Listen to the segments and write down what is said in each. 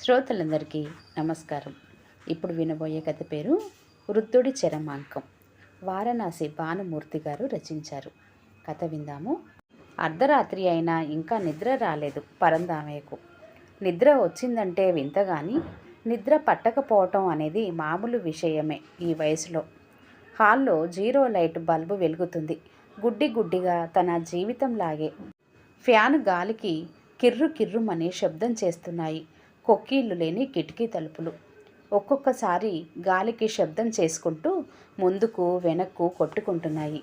శ్రోతలందరికీ నమస్కారం. ఇప్పుడు వినబోయే కథ పేరు వృద్ధుడి చరమాంకం. వారణాసి భానుమూర్తి గారు రచించారు. కథ విందాము. అర్ధరాత్రి అయినా ఇంకా నిద్ర రాలేదు పరందామయ్యకు నిద్ర వచ్చిందంటే వింతగాని నిద్ర పట్టకపోవటం అనేది మామూలు విషయమే ఈ వయసులో. హాల్లో జీరో లైట్ బల్బు వెలుగుతుంది. గుడ్డి గుడ్డిగా తన జీవితంలాగే. ఫ్యాన్ గాలికి కిర్రు కిర్రుమని శబ్దం చేస్తున్నాయి. కొక్కీళ్ళు లేని కిటికీ తలుపులు. ఒక్కొక్కసారి గాలికి శబ్దం చేసుకుంటూ ముందుకు వెనక్కు కొట్టుకుంటున్నాయి.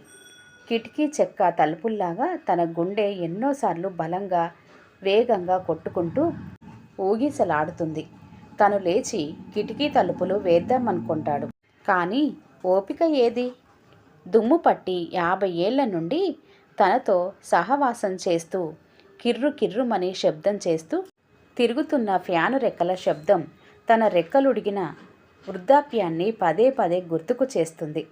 కిటికీ చెక్క తలుపుల్లాగా తన గుండె ఎన్నోసార్లు బలంగా వేగంగా కొట్టుకుంటూ ఊగిసలాడుతుంది. తను లేచి కిటికీ తలుపులు వేద్దామనుకుంటాడు. కానీ ఓపిక ఏది? దుమ్ము పట్టి యాభై ఏళ్ళ నుండి తనతో సహవాసం చేస్తూ కిర్రు కిర్రుమని శబ్దం చేస్తూ తిరుగుతున్న ఫ్యాను రెక్కల శబ్దం తన రెక్కలుడిగిన వృద్ధాప్యాన్ని పదే పదే గుర్తుకు చేస్తుంది.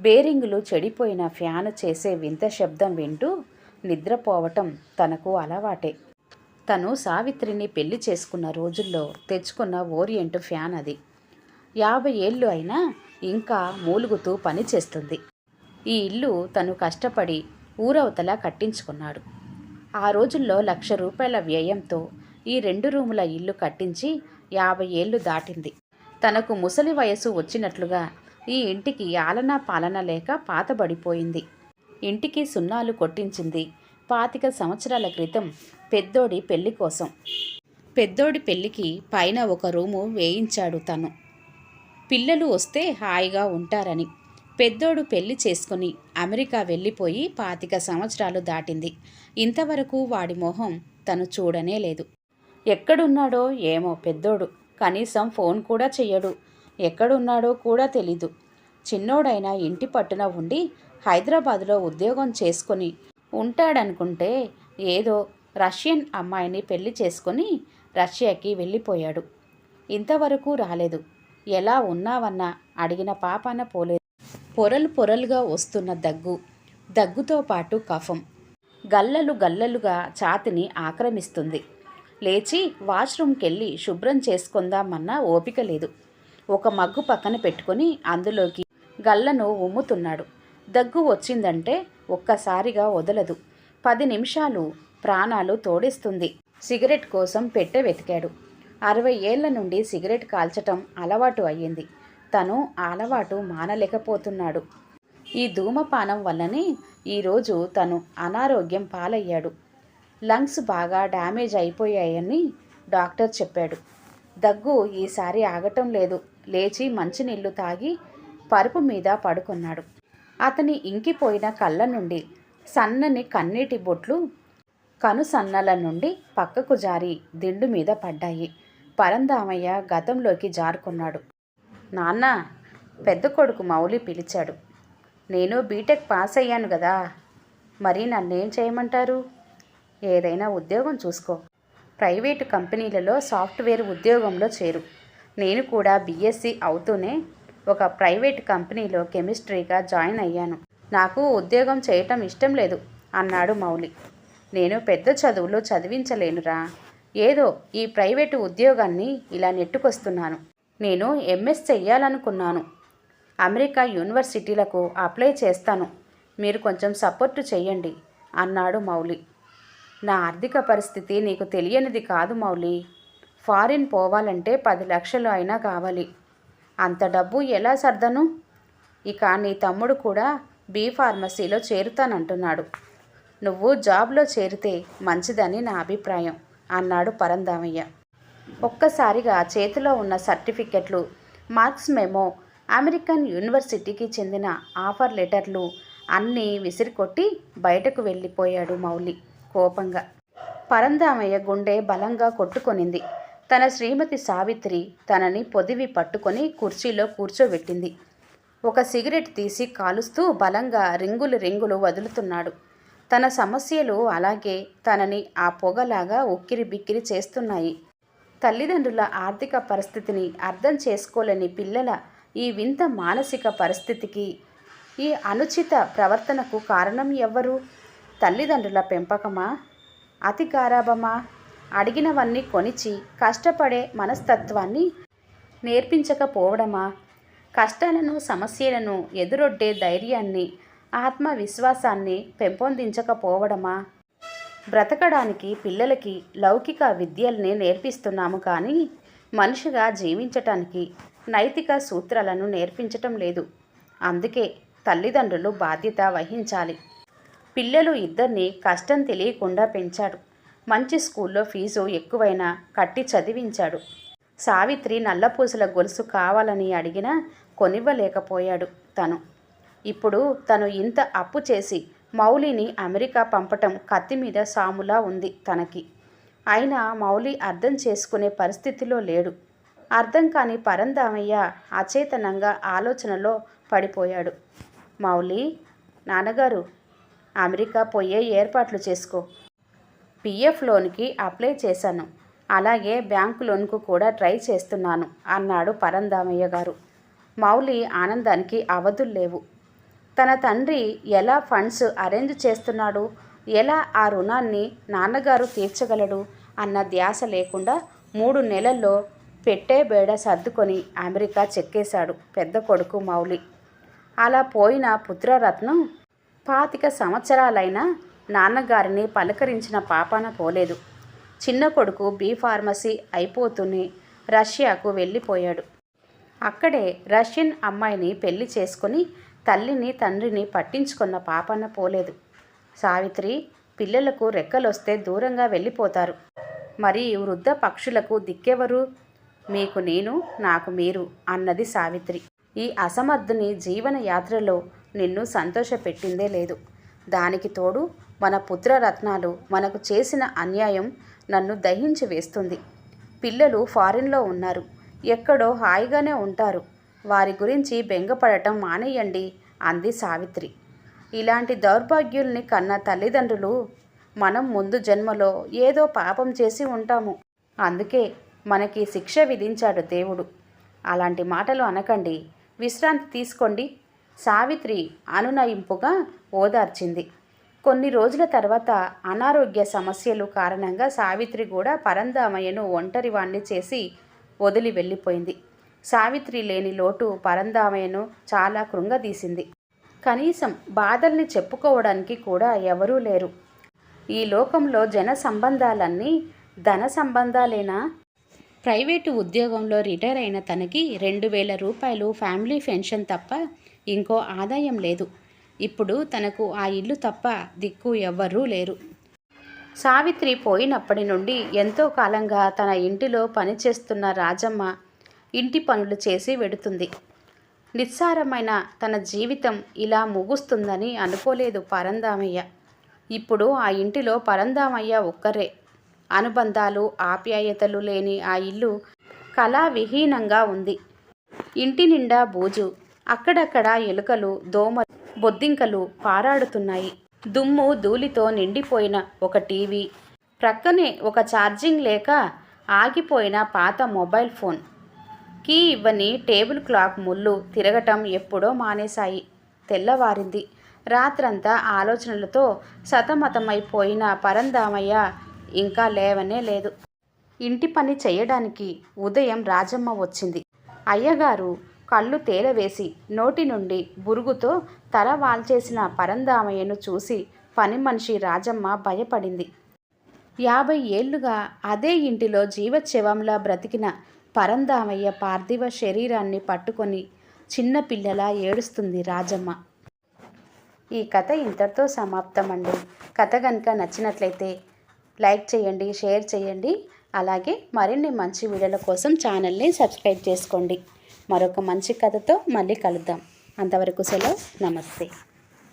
బేరింగులు చెడిపోయిన ఫ్యాను చేసే వింత శబ్దం వింటూ నిద్రపోవటం తనకు అలవాటే. తను సావిత్రిని పెళ్ళి చేసుకున్న రోజుల్లో తెచ్చుకున్న ఓరియంట్ ఫ్యాన్ అది. యాభై ఏళ్ళు అయినా ఇంకా మూలుగుతూ పనిచేస్తుంది ఈ ఇల్లు తను కష్టపడి ఊరవతల కట్టించుకున్నాడు. ఆ రోజుల్లో లక్ష రూపాయల వ్యయంతో ఈ రెండు రూముల ఇల్లు కట్టించి యాభై ఏళ్ళు దాటింది. తనకు ముసలి వయసు వచ్చినట్లుగా ఈ ఇంటికి ఆలనా పాలన లేక పాతబడిపోయింది ఇంటికి సున్నాలు కొట్టించింది. పాతిక సంవత్సరాల క్రితం పెద్దోడి పెళ్ళి కోసం. పెద్దోడి పెళ్ళికి పైన ఒక రూము వేయించాడు తను. పిల్లలు వస్తే హాయిగా ఉంటారని. పెద్దోడు పెళ్ళి చేసుకుని అమెరికా వెళ్ళిపోయి పాతిక సంవత్సరాలు దాటింది. ఇంతవరకు వాడి మొహం తను చూడనే లేదు. ఎక్కడున్నాడో ఏమో పెద్దోడు. కనీసం ఫోన్ కూడా చెయ్యడు. ఎక్కడున్నాడో కూడా తెలీదు. చిన్నోడైనా ఇంటి పట్టున ఉండి హైదరాబాదులో ఉద్యోగం చేసుకొని ఉంటాడనుకుంటే ఏదో రష్యన్ అమ్మాయిని పెళ్ళి చేసుకొని రష్యాకి వెళ్ళిపోయాడు. ఇంతవరకు రాలేదు. ఎలా ఉన్నావన్నా? అడిగిన పాపాన పోలేదు. పొరలు పొరలుగా వస్తున్న దగ్గు. దగ్గుతో పాటు కఫం. గల్లలు గల్లలుగా ఛాతిని ఆక్రమిస్తుంది. లేచి వాష్రూమ్కెళ్ళి శుభ్రం చేసుకుందామన్నా ఓపిక లేదు. ఒక మగ్గు పక్కన పెట్టుకొని అందులోకి గల్లను ఉమ్ముతున్నాడు. దగ్గు వచ్చిందంటే ఒక్కసారిగా వదలదు. పది నిమిషాలు ప్రాణాలు తోడేస్తుంది. సిగరెట్ కోసం పెట్టె వెతికాడు. అరవై ఏళ్ళ నుండి సిగరెట్ కాల్చటం అలవాటు అయ్యింది. తను ఆ అలవాటు మానలేకపోతున్నాడు. ఈ ధూమపానం వల్లనే ఈరోజు తను అనారోగ్యం పాలయ్యాడు. లంగ్స్ బాగా డ్యామేజ్ అయిపోయాయని డాక్టర్ చెప్పాడు. దగ్గు ఈసారి ఆగటం లేదు. లేచి మంచినీళ్ళు తాగి పరుపు మీద పడుకున్నాడు. అతని ఇంకిపోయిన కళ్ళ నుండి సన్నని కన్నీటి బొట్లు కనుసన్నల నుండి పక్కకు జారి దిండు మీద పడ్డాయి. పరందామయ్య గతంలోకి జారుకున్నాడు. నాన్న పెద్ద కొడుకు మౌలి పిలిచాడు. నేను బీటెక్ పాస్ అయ్యాను కదా మరి నన్నేం చేయమంటారు? ఏదైనా ఉద్యోగం చూసుకో. ప్రైవేటు కంపెనీలలో సాఫ్ట్వేర్ ఉద్యోగంలో చేరు. నేను కూడా బీఎస్సీ అవుతూనే ఒక ప్రైవేట్ కంపెనీలో కెమిస్ట్రీగా జాయిన్ అయ్యాను. నాకు ఉద్యోగం చేయటం ఇష్టం లేదు అన్నాడు మౌలి. నేను పెద్ద చదువులు చదివించలేనురా. ఏదో ఈ ప్రైవేటు ఉద్యోగాన్ని ఇలా నెట్టుకొస్తున్నాను. నేను ఎంఎస్ చెయ్యాలనుకున్నాను. అమెరికా యూనివర్సిటీలకు అప్లై చేస్తాను. మీరు కొంచెం సపోర్టు చేయండి అన్నాడు మౌలి. నా ఆర్థిక పరిస్థితి నీకు తెలియనిది కాదు మౌలి ఫారిన్ పోవాలంటే పది లక్షలు అయినా కావాలి. అంత డబ్బు ఎలా సర్దను? ఇక నీ తమ్ముడు కూడా బీ ఫార్మసీలో చేరుతానంటున్నాడు. నువ్వు జాబ్లో చేరితే మంచిదని నా అభిప్రాయం అన్నాడు పరందామయ్య. ఒక్కసారిగా చేతిలో ఉన్న సర్టిఫికెట్లు మార్క్స్ మెమో అమెరికన్ యూనివర్సిటీకి చెందిన ఆఫర్ లెటర్లు అన్నీ విసిరికొట్టి బయటకు వెళ్ళిపోయాడు మౌలి కోపంగా. పరందామయ్య గుండె బలంగా కొట్టుకొనింది. తన శ్రీమతి సావిత్రి తనని పొదివి పట్టుకొని కుర్చీలో కూర్చోబెట్టింది. ఒక సిగరెట్ తీసి కాలుస్తూ బలంగా రింగులు రింగులు వదులుతున్నాడు. తన సమస్యలు అలాగే తనని ఆ పొగలాగా ఉక్కిరి బిక్కిరి చేస్తున్నాయి. తల్లిదండ్రుల ఆర్థిక పరిస్థితిని అర్థం చేసుకోలేని పిల్లల ఈ వింత మానసిక పరిస్థితికి ఈ అనుచిత ప్రవర్తనకు కారణం ఎవ్వరు తల్లిదండ్రుల పెంపకమా? అతి గారాభమా? అడిగినవన్నీ కొనిచి కష్టపడే మనస్తత్వాన్ని నేర్పించకపోవడమా? కష్టాలను సమస్యలను ఎదురొడ్డే ధైర్యాన్ని ఆత్మవిశ్వాసాన్ని పెంపొందించకపోవడమా? బ్రతకడానికి పిల్లలకి లౌకిక విద్యల్ని నేర్పిస్తున్నాము కానీ మనిషిగా జీవించటానికి నైతిక సూత్రాలను నేర్పించటం లేదు. అందుకే తల్లిదండ్రులు బాధ్యత వహించాలి. పిల్లలు ఇద్దరిని కష్టం తెలియకుండా పెంచాడు. మంచి స్కూల్లో ఫీజు ఎక్కువైనా కట్టి చదివించాడు. సావిత్రి నల్లపూసల గొలుసు కావాలని అడిగినా కొనివ్వలేకపోయాడు తను. ఇప్పుడు తను ఇంత అప్పు చేసి మౌలిని అమెరికా పంపటం కత్తి మీద సాములా ఉంది తనకి. అయినా మౌలి అర్థం చేసుకునే పరిస్థితిలో లేడు. అర్థం కాని పరందామయ్య అచేతనంగా ఆలోచనలో పడిపోయాడు. మౌలి నాన్నగారు అమెరికా పోయే ఏర్పాట్లు చేసుకో. పిఎఫ్ లోన్కి అప్లై చేశాను. అలాగే బ్యాంకు లోన్కు కూడా ట్రై చేస్తున్నాను అన్నాడు పరందామయ్య గారు. మౌలి ఆనందానికి అవధులు లేవు. తన తండ్రి ఎలా ఫండ్స్ అరేంజ్ చేస్తున్నాడు ఎలా ఆ రుణాన్ని నాన్నగారు తీర్చగలడు అన్న ధ్యాస లేకుండా మూడు నెలల్లో పెట్టే బేడ సర్దుకొని అమెరికా చెక్కేశాడు పెద్ద కొడుకు మౌలి. అలా పోయిన పుత్రరత్నం పాతిక సంవత్సరాలైనా నాన్నగారిని పలకరించిన పాపాన పోలేదు. చిన్న కొడుకు బీ ఫార్మసీ అయిపోతూనే రష్యాకు వెళ్ళిపోయాడు. అక్కడే రష్యన్ అమ్మాయిని పెళ్ళి చేసుకొని తల్లిని తండ్రిని పట్టించుకున్న పాపన పోలేదు. సావిత్రి పిల్లలకు రెక్కలొస్తే దూరంగా వెళ్ళిపోతారు. మరి వృద్ధ పక్షులకు దిక్కెవరు? మీకు నేను నాకు మీరు అన్నది సావిత్రి. ఈ అసమర్థుని జీవన యాత్రలో నిన్ను సంతోషపెట్టిందే లేదు. దానికి తోడు మన పుత్రరత్నాలు మనకు చేసిన అన్యాయం నన్ను దహించి వేస్తుంది. పిల్లలు ఫారిన్లో ఉన్నారు. ఎక్కడో హాయిగానే ఉంటారు. వారి గురించి బెంగపడటం మానేయండి అంది సావిత్రి. ఇలాంటి దౌర్భాగ్యుల్ని కన్న తల్లిదండ్రులు మనం ముందు జన్మలో ఏదో పాపం చేసి ఉంటాము. అందుకే మనకి శిక్ష విధించాడు దేవుడు. అలాంటి మాటలు అనకండి. విశ్రాంతి తీసుకోండి. సావిత్రి అనునయింపుగా ఓదార్చింది. కొన్ని రోజుల తర్వాత అనారోగ్య సమస్యలు కారణంగా సావిత్రి కూడా పరందామయ్యను ఒంటరివాణ్ణి చేసి వదిలి వెళ్ళిపోయింది. సావిత్రి లేని లోటు పరందామయ్యను చాలా కృంగదీసింది. కనీసం బాధల్ని చెప్పుకోవడానికి కూడా ఎవరూ లేరు. ఈ లోకంలో జన సంబంధాలన్నీ ధన సంబంధాలేనా? ప్రైవేటు ఉద్యోగంలో రిటైర్ అయిన తనకి రెండు వేల రూపాయలు ఫ్యామిలీ పెన్షన్ తప్ప ఇంకో ఆదాయం లేదు. ఇప్పుడు తనకు ఆ ఇల్లు తప్ప దిక్కు ఎవ్వరూ లేరు. సావిత్రి పోయినప్పటి నుండి ఎంతో కాలంగా తన ఇంటిలో పనిచేస్తున్న రాజమ్మ ఇంటి పనులు చేసి వెడుతుంది. నిస్సారమైన తన జీవితం ఇలా ముగుస్తుందని అనుకోలేదు పరందామయ్య ఇప్పుడు ఆ ఇంటిలో పరందామయ్య ఒక్కరే. అనుబంధాలు ఆప్యాయతలు లేని ఆ ఇల్లు కళావిహీనంగా ఉంది. ఇంటి నిండా బూజు. అక్కడక్కడ ఎలుకలు దోమలు బొద్దింకలు పారాడుతున్నాయి. దుమ్ము ధూళితో నిండిపోయిన ఒక టీవీ. ప్రక్కనే ఒక ఛార్జింగ్ లేక ఆగిపోయిన పాత మొబైల్ ఫోన్. కీ ఇవ్వని టేబుల్ క్లాక్ ముళ్ళు తిరగటం ఎప్పుడో మానేశాయి. తెల్లవారింది. రాత్రంతా ఆలోచనలతో సతమతమైపోయిన పరందామయ్య ఇంకా లేవనే లేదు. ఇంటి పని చేయడానికి ఉదయం రాజమ్మ వచ్చింది. అయ్యగారు కళ్ళు తేలవేసి నోటి నుండి బురుగుతో తల వాల్చేసిన పరందామయ్యను చూసి పని మనిషి రాజమ్మ భయపడింది. యాభై ఏళ్ళుగా అదే ఇంటిలో జీవచ్యవంలా బ్రతికిన పరందామయ్య పార్థివ శరీరాన్ని పట్టుకొని చిన్నపిల్లలా ఏడుస్తుంది రాజమ్మ. ఈ కథ ఇంతటితో సమాప్తం అండి కథ కనుక నచ్చినట్లయితే లైక్ చేయండి షేర్ చేయండి. అలాగే మరిన్ని మంచి వీడియోల కోసం ఛానల్ని సబ్స్క్రైబ్ చేసుకోండి. మరొక మంచి కథతో మళ్ళీ కలుద్దాం. అంతవరకు సెలవు. నమస్తే.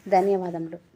ధన్యవాదములు.